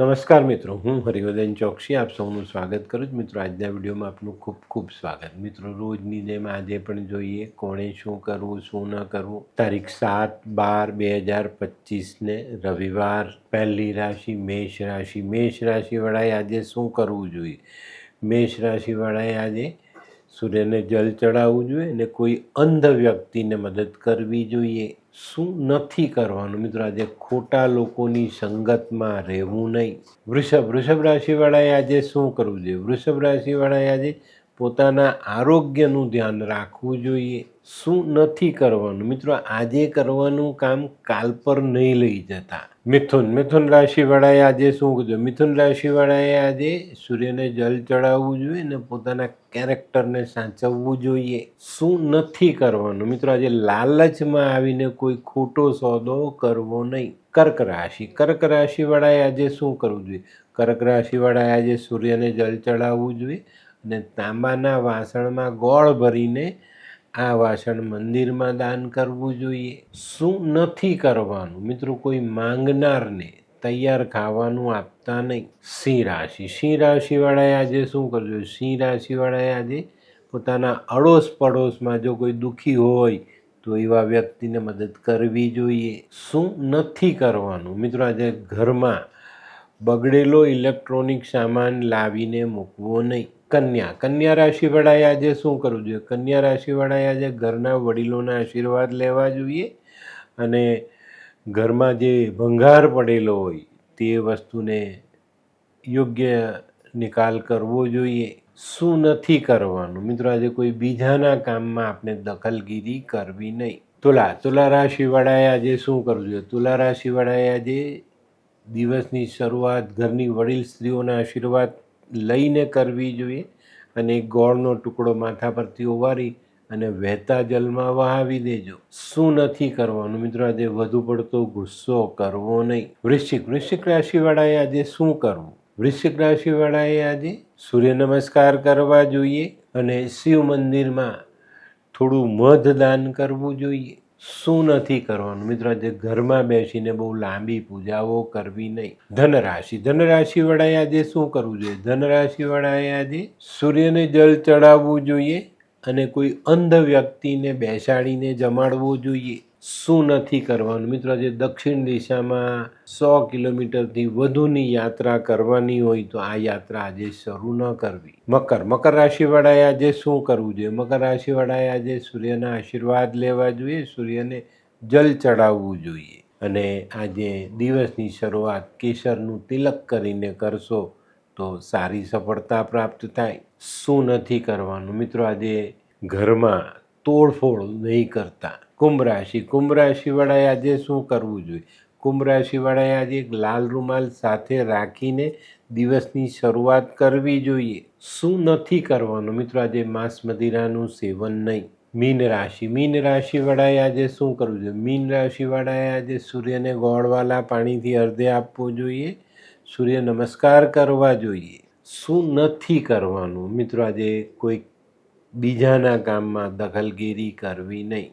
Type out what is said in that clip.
નમસ્કાર મિત્રો, હું હરિવર્ધન ચોકસી, આપ સૌનું સ્વાગત કરું છું. મિત્રો, આજના વિડીયોમાં આપનું ખૂબ ખૂબ સ્વાગત. મિત્રો, રોજની જેમ આજે પણ જોઈએ કોણે શું કરવું, શું ન કરવું. તારીખ સાત બાર બે હજાર પચીસને રવિવાર, પહેલી રાશિ મેષ રાશિ. મેષ રાશિવાળાએ આજે શું કરવું જોઈએ? મેષ રાશિવાળાએ આજે સૂર્યને જલ ચડાવવું જોઈએ અને કોઈ અંધ વ્યક્તિને મદદ કરવી જોઈએ. શું નથી કરવાનું? મિત્રો, આજે ખોટા લોકોની સંગતમાં રહેવું નહીં. વૃષભ વૃષભ રાશિવાળાએ આજે શું કરવું જોઈએ? વૃષભ રાશિવાળાએ આજે પોતાના આરોગ્યનું ધ્યાન રાખવું જોઈએ. શું નથી કરવાનું? મિત્રો, આજે કરવાનું કામ કાલ પર નહીં લઈ જતા. મિથુન મિથુન રાશિવાળાએ આજે શું કરવું મિથુન રાશિવાળાએ આજે સૂર્યને જલ ચડાવવું જોઈએ ને પોતાના કેરેક્ટરને સાચવવું જોઈએ. શું નથી કરવાનું? મિત્રો, આજે લાલચમાં આવીને કોઈ ખોટો સોદો કરવો નહીં. કર્ક રાશિ, કર્ક રાશિવાળાએ આજે શું કરવું જોઈએ? કર્ક રાશિવાળાએ આજે સૂર્યને જલ ચડાવવું જોઈએ. અને તાંબાના વાસણમાં ગોળ ભરીને આ વાસણ મંદિરમાં દાન કરવું જોઈએ. શું નથી કરવાનું? મિત્રો, કોઈ માંગનારને તૈયાર ખાવાનું આપતા નહીં. સિંહ રાશિ. સિંહ રાશિવાળાએ આજે શું કરજો સિંહ રાશિવાળાએ આજે પોતાના અડોશ પડોશમાં જો કોઈ દુઃખી હોય, તો એવા વ્યક્તિને મદદ કરવી જોઈએ. શું નથી કરવાનું? મિત્રો, આજે ઘરમાં બગડેલો ઇલેક્ટ્રોનિક સામાન લાવીને મૂકવો નહીં. કન્યા. કન્યા રાશિવાળાએ આજે શું કરવું જોઈએ? કન્યા રાશિવાળાએ આજે ઘરના વડીલોના આશીર્વાદ લેવા જોઈએ અને ઘરમાં જે ભંગાર પડેલો હોય તે વસ્તુને યોગ્ય નિકાલ કરવો જોઈએ. શું નથી કરવાનું? મિત્રો, આજે કોઈ બીજાના કામમાં આપણે દખલગીરી કરવી નહીં. તુલા તુલા રાશિવાળાએ આજે શું કરવું જોઈએ? તુલા રાશિવાળાએ આજે દિવસની શરૂઆત ઘરની વડીલ સ્ત્રીઓના આશીર્વાદ લઈને કરવી જોઈએ અને ગોળનો ટુકડો માથા પરથી ઓવારી અને વહેતા જલમાં વહાવી દેજો. શું નથી કરવાનું મિત્રો? આજે વધુ પડતો ગુસ્સો કરવો નહીં. વૃશ્ચિક વૃશ્ચિક રાશિવાળાએ આજે શું કરવું? વૃશ્ચિક રાશિવાળાએ આજે સૂર્ય નમસ્કાર કરવા જોઈએ અને શિવ મંદિરમાં થોડું મધ દાન કરવું જોઈએ. શું નથી કરવાનું? મિત્રો, આજે ઘરમાં બેસીને બહુ લાંબી પૂજાઓ કરવી નહીં. ધનરાશિ. ધનરાશિવાળાએ આજે શું કરવું જોઈએ? ધનરાશિવાળાએ આજે સૂર્યને જલ ચડાવવું જોઈએ અને કોઈ અંધ વ્યક્તિને બેસાડીને જમાડવો જોઈએ. શું નથી કરવાનું? મિત્રો, આજે દક્ષિણ દિશામાં સો કિલોમીટરથી વધુની યાત્રા કરવાની હોય તો આ યાત્રા આજે શરૂ ન કરવી. મકર. મકર રાશિવાળાએ આજે શું કરવું જોઈએ? મકર રાશિવાળાએ આજે સૂર્યના આશીર્વાદ લેવા જોઈએ, સૂર્યને જલ ચડાવવું જોઈએ. અને આજે દિવસની શરૂઆત કેસરનું તિલક કરીને કરશો તો સારી સફળતા પ્રાપ્ત થાય. શું નથી કરવાનું? મિત્રો, આજે ઘરમાં તોડફોડ નહીં કરતા. કુંભ રાશિ. કુંભ રાશિવાળાએ આજે શું કરવું જોઈએ? કુંભ રાશિવાળાએ આજે એક લાલ રૂમાલ સાથે રાખીને દિવસની શરૂઆત કરવી જોઈએ. શું નથી કરવાનું? મિત્રો, આજે માંસ મદિરાનું સેવન નહીં. મીન રાશિ. મીન રાશિવાળાએ આજે શું કરવું જોઈએ? મીન રાશિવાળાએ આજે સૂર્યને ગોળવાલા પાણીથી અર્ધે આપવું જોઈએ. સૂર્ય નમસ્કાર કરવા જોઈએ. શું નથી કરવાનું? મિત્રો, આજે કોઈ બીજાના કામમાં દખલગીરી કરવી નહીં.